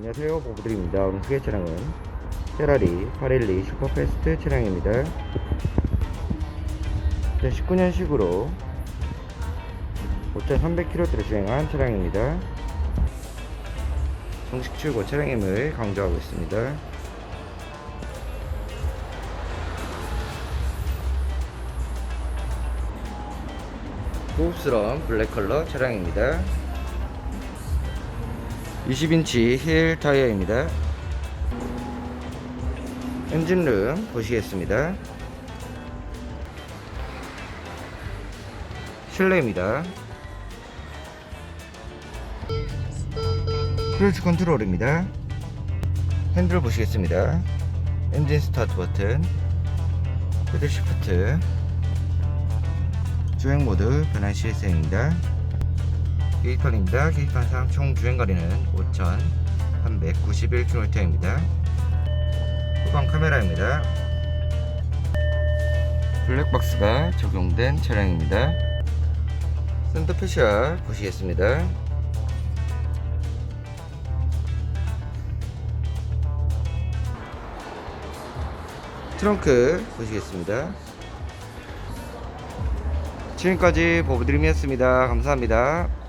안녕하세요. 보부드립니다 오늘 소개 차량은 페라리 812 슈퍼패스트 차량입니다. 2019년식으로 5,300km를 주행한 차량입니다. 정식 출고 차량임을 강조하고 있습니다. 고급스러운 블랙 컬러 차량입니다 20인치 힐 타이어입니다. 엔진룸 보시겠습니다. 실내입니다. 크루즈 컨트롤입니다. 핸들 보시겠습니다. 엔진 스타트 버튼, 헤드 시프트, 주행 모드 변환 시스템입니다. 계기판입니다. 계기판상 총 주행거리는 5,391km입니다. 후방 카메라입니다. 블랙박스가 적용된 차량입니다. 센터 패시아 보시겠습니다. 트렁크 보시겠습니다. 지금까지 보부드림이었습니다. 감사합니다.